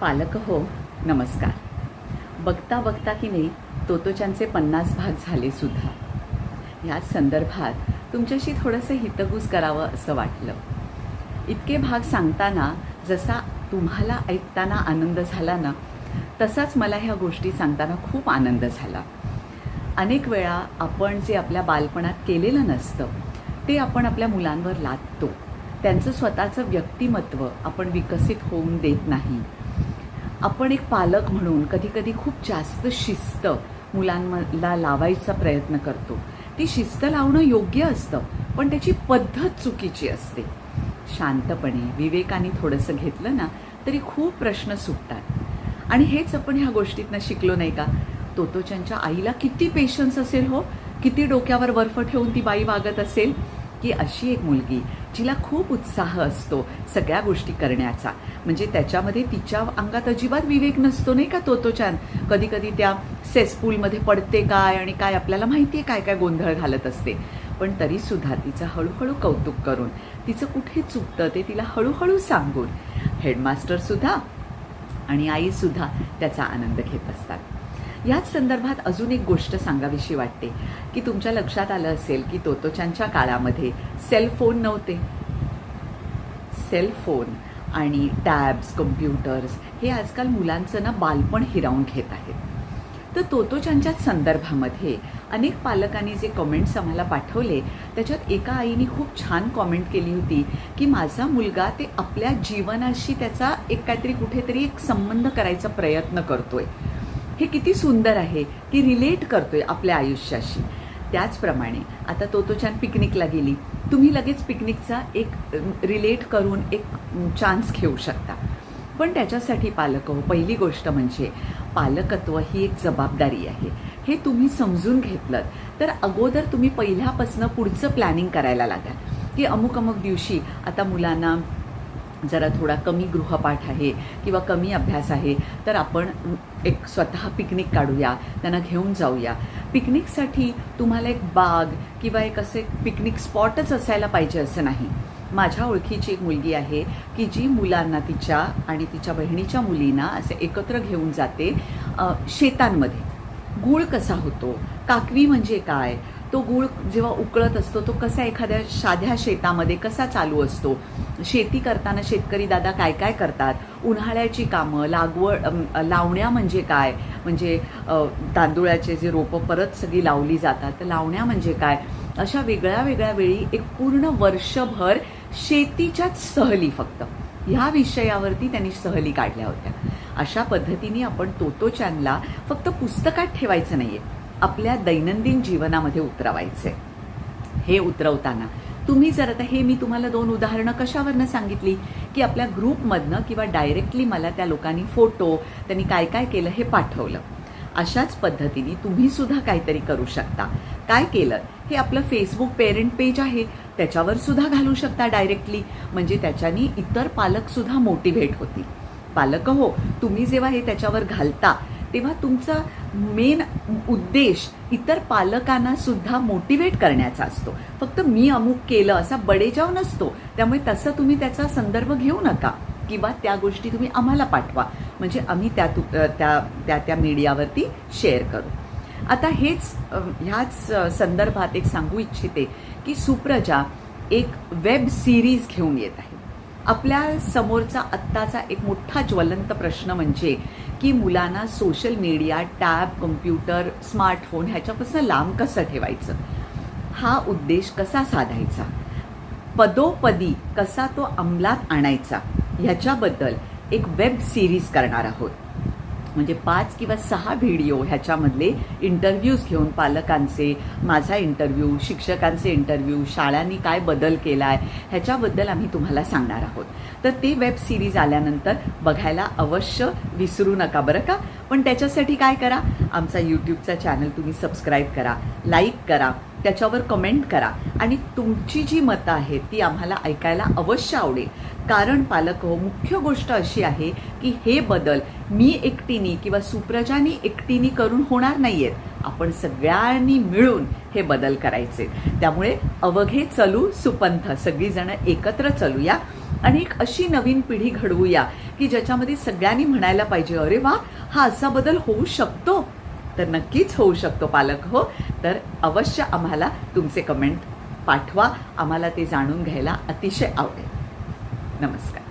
पालक हो नमस्कार. बघता बघता की नाही तोतोच्यांचे पन्नास भाग झाले सुद्धा. ह्याच संदर्भात तुमच्याशी थोडंसं हितगूज करावं असं वाटलं. इतके भाग सांगताना जसा तुम्हाला ऐकताना आनंद झाला ना तसाच मला ह्या गोष्टी सांगताना खूप आनंद झाला. अनेक वेळा आपण जे आपल्या बालपणात केलेलं नसतं ते आपण आपल्या मुलांवर लादतो. त्यांचं स्वतःचं व्यक्तिमत्व आपण विकसित होऊन देत नाही. आपण एक पालक म्हणून कधीकधी खूप जास्त शिस्त मुलांना लावायचा प्रयत्न करतो. ती शिस्त लावणं योग्य असतं पण त्याची पद्धत चुकीची असते. शांतपणे विवेकाने थोडंसं घेतलं ना तरी खूप प्रश्न सुटतात. आणि हेच आपण ह्या गोष्टीतनं शिकलो नाही का? तोतोच्यांच्या आईला किती पेशन्स असेल हो? किती डोक्यावर बर्फ ठेवून ती बाई वागत असेल? की अशी एक मुलगी जिला खूप उत्साह असतो सगळ्या गोष्टी करण्याचा. म्हणजे त्याच्यामध्ये तिच्या अंगात अजिबात विवेक नसतो नाही का तोतोचान कधी कधी त्या सेसपूलमध्ये पडते काय आणि काय आपल्याला माहिती आहे काय काय गोंधळ घालत असते. पण तरीसुद्धा तिचं हळूहळू कौतुक करून तिचं कुठे चुकतं ते तिला हळूहळू सांगून हेडमास्टरसुद्धा आणि आईसुद्धा त्याचा आनंद घेत असतात. याच संदर्भात अजून एक गोष्ट सांगावीशी वाटते की तुमच्या लक्षात आलं असेल की तोतोच्यांच्या काळामध्ये सेल फोन नव्हते. सेल फोन आणि टॅब्स कम्प्युटर्स हे आजकाल मुलांचं ना बालपण हिरावून घेत आहेत तर तोतोच्यांच्याच संदर्भामध्ये अनेक पालकांनी जे कमेंट्स आम्हाला पाठवले त्याच्यात एका आईने खूप छान कॉमेंट केली होती की माझा मुलगा ते आपल्या जीवनाशी त्याचा एक काहीतरी कुठेतरी एक संबंध करायचा प्रयत्न करतोय. हे किती सुंदर आहे की रिलेट करतोय आपल्या आयुष्याशी. त्याचप्रमाणे आता तो तो छान पिकनिकला गेली. तुम्ही लगेच पिकनिकचा एक रिलेट करून एक चान्स घेऊ शकता. पण त्याच्यासाठी पालक हो पहिली गोष्ट म्हणजे पालकत्व ही एक जबाबदारी आहे. हे तुम्ही समजून घेतलं तर अगोदर तुम्ही पहिल्यापासनं पुढचं प्लॅनिंग करायला लागाल. की अमुक अमुक दिवशी आता मुलांना जरा थोडा कमी गृहपाठ आहे किंवा कमी अभ्यास आहे तर आपण एक स्वतः पिकनिक काढूया त्यांना घेऊन जाऊया. पिकनिकसाठी तुम्हाला एक बाग किंवा एक असे पिकनिक स्पॉटच असायला पाहिजे असं नाही. माझ्या ओळखीची एक मुलगी आहे की जी मुलांना तिच्या आणि तिच्या बहिणीच्या मुलींना असे एकत्र घेऊन जाते शेतांमध्ये. गूळ कसा होतो? काकवी म्हणजे काय? तो गूळ जेव्हा उकळत असतो तो कसा एखाद्या साध्या शेतामध्ये कसा चालू असतो? शेती करताना शेतकरी दादा काय काय करतात? उन्हाळ्याची कामं लागवड लावण्या म्हणजे काय? म्हणजे तांदुळाचे जे रोपं परत सगळी लावली जातात तर लावण्या म्हणजे काय? अशा वेगळ्या वेगळ्या वेळी एक पूर्ण वर्षभर शेतीच्याच सहली फक्त. ह्या विषयावरती त्यांनी सहली काढल्या होत्या. अशा पद्धतीने आपण तोतोचानला फक्त पुस्तकात ठेवायचं नाही आहे आपल्या दैनंदिन जीवनामध्ये उतरवायचे. हे उतरवताना तुम्ही जर आता हे मी तुम्हाला दोन उदाहरणं कशावरनं सांगितली? की आपल्या ग्रुपमधनं किंवा डायरेक्टली मला त्या लोकांनी फोटो त्यांनी काय काय केलं हे पाठवलं. अशाच पद्धतीने तुम्ही सुद्धा काहीतरी करू शकता. काय केलं? हे आपलं फेसबुक पेरेंट पेज आहे. त्याच्यावर सुद्धा घालू शकता डायरेक्टली. म्हणजे त्याच्यानी इतर पालक सुद्धा मोटिव्हेट होतील. पालक हो तुम्ही जेव्हा हे त्याच्यावर घालता तेव्हा तुमचा मेन उद्देश इतर पालकांना सुद्धा मोटिवेट करण्याचा असतो. फक्त मी अमुक केलं असा बडेजाव नसतो. त्यामुळे तसं तुम्ही त्याचा संदर्भ घेऊ नका किंवा त्या गोष्टी तुम्ही आम्हाला पाठवा. म्हणजे आम्ही त्या तु- त्या त्या त्या मीडियावरती शेअर करू. आता हेच ह्याच संदर्भात एक सांगू इच्छिते की सुप्रजा एक वेब सिरीज घेऊन येत आहे. आपल्या समोरचा आत्ताचा एक मोठा ज्वलंत प्रश्न म्हणजे की मुलांना social media tab computer smartphone ह्याच्यापासून लांब कसं ठेवायचं? हा उद्देश कसा साधायचा? पदोपदी कसा तो अंमलात आणायचा? ह्याच्याबद्दल एक वेब सिरीज करणार आहोत. म्हणजे पाच किंवा सहा व्हिडिओ ह्याच्यामधले इंटरव्ह्यूज घेऊन पालकांचे माझा इंटरव्ह्यू शिक्षकांचे इंटरव्ह्यू शाळांनी काय बदल केला आहे ह्याच्याबद्दल आम्ही तुम्हाला सांगणार आहोत. तर ते वेब सिरीज आल्यानंतर बघायला अवश्य विसरू नका बरं का? पण त्याच्यासाठी काय करा? आमचा यूट्यूबचा चॅनल तुम्ही सबस्क्राईब करा लाईक करा त्याच्यावर कमेंट करा. आणि तुमची जी मतं आहेत ती आम्हाला ऐकायला अवश्य आवडेल. कारण पालक हो मुख्य गोष्ट अशी आहे की हे बदल मी एकटीनी किंवा सुप्रजानी एकटीनी करून होणार नाही आहेत आपण सगळ्यांनी मिळून हे बदल करायचे. त्यामुळे अवघे चलू सुपंथ. सगळीजणं एकत्र चलूया. आणि एक अशी नवीन पिढी घडवूया की ज्याच्यामध्ये सगळ्यांनी म्हणायला पाहिजे अरे वा हा असा बदल होऊ शकतो? तर नक्कीच होऊ शकतो पालक हो. तर अवश्य आम्हाला तुमचे कमेंट पाठवा. आम्हाला ते जाणून घ्यायला अतिशय आवडेल. नमस्कार